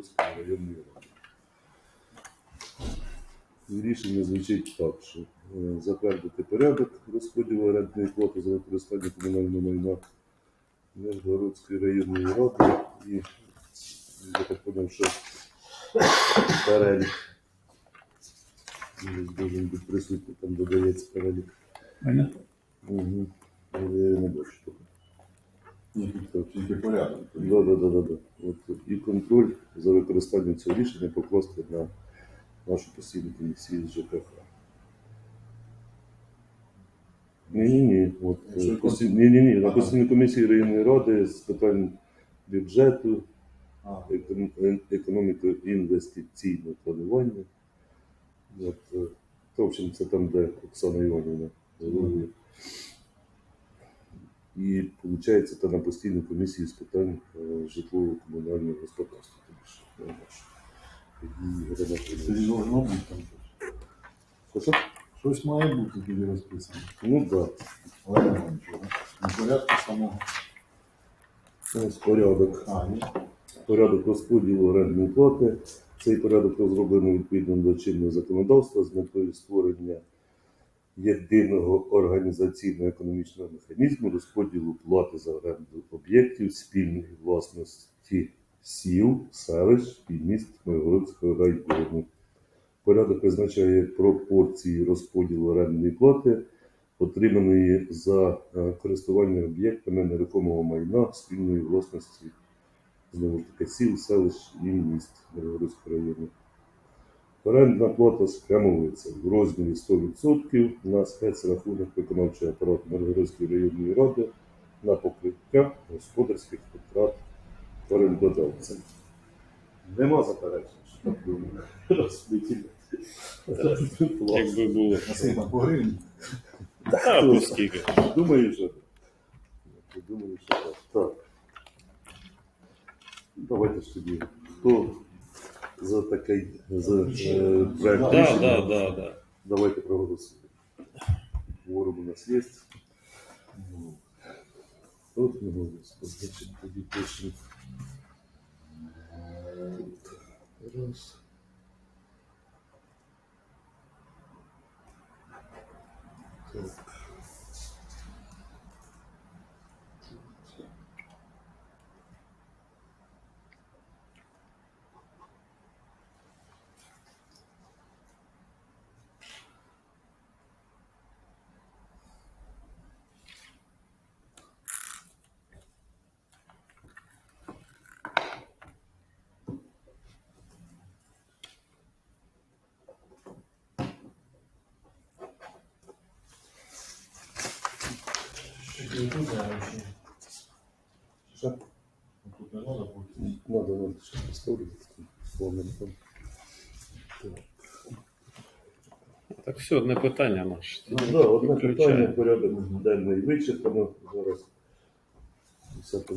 Миргородської районної ради. І рішення звучить так, що е, затвердити порядок розподілу орендної плати за використання комунального майна Миргородської районної ради і я так поняв, що перелік. Він Должен бути присутній, там додається перелік. Мене? Угу. Я не бачу того. Ні, тут Тільки порядок. Да, да, да, да, да. От, і контроль за використанням цього рішення покласти на нашу постійну комісію з ЖКХ. Ні, ні, ні. От, е, Що пості- ні, ні, ні. На постійній комісії районної ради з питань бюджету, А, екон- е- економіко-інвестиційного планування. От, е, то, в общем, це там, де Оксана Іванівна головує. І виходить, це на постійну комісію з питань е, житлово-комунального господарства. Що, ну, наш. Її громадянин. Це должно бути там щось. Що, що? Щось має бути тоді розписано. Ну так. Але немає нічого. Не порядку самого. Ось порядок. А, ні. Порядок розподілу орендної плати. Цей порядок розроблений відповідно до чинного законодавства з метою створення єдиного організаційно-економічного механізму розподілу плати за оренду об'єктів спільної власності сіл, селищ і міст Миргородського району. Порядок визначає пропорції розподілу орендної плати, отриманої за е, користування об'єктами нерухомого майна спільної власності знову ж таки сіл, селищ і міст Миргородського району. Орендна плата спрямовується в розмірі 100% на спецрахунок виконавчого апарату Миргородської районної ради на покриття господарських витрат орендодавця. Нема заперечень, що так думаю. Розподіляти. Якби було. По гривні? А, по скільки. Думаю, що так. Думаю, що так. Так. Давайте ж тоді. Хто за такий за е, проект Да, Да, рішення? да, да, да. Давайте проголосуємо. Ворог у нас є. От не голос. Значить, тоді пишемо. Тут. Раз. Так. Що? Тут не треба бути. Надо, надо ще поставити. Словно там. Так. Все, одне питання наше. Ну, да, одне Включаємо. питання, порядок денний вичерпано зараз. Все